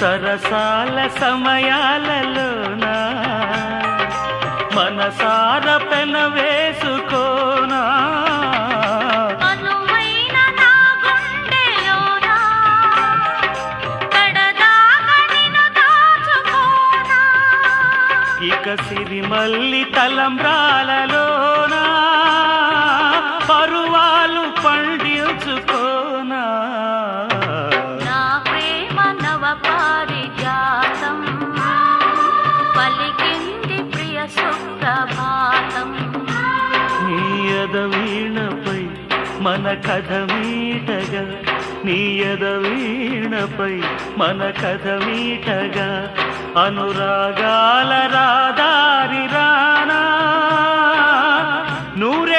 సరసాల సమయాలలోన మనసార పెన వేసుకోనా? ఇక సిరిమల్లి తలంబ్రాలలోనా? పరువాలు పండించుకోనా ప్రభాతం నీయద వీణపై మన కథ మీటగా నీయద వీణపై మన కథ మీటగా అనురాగాల రాదారి రానా నూరే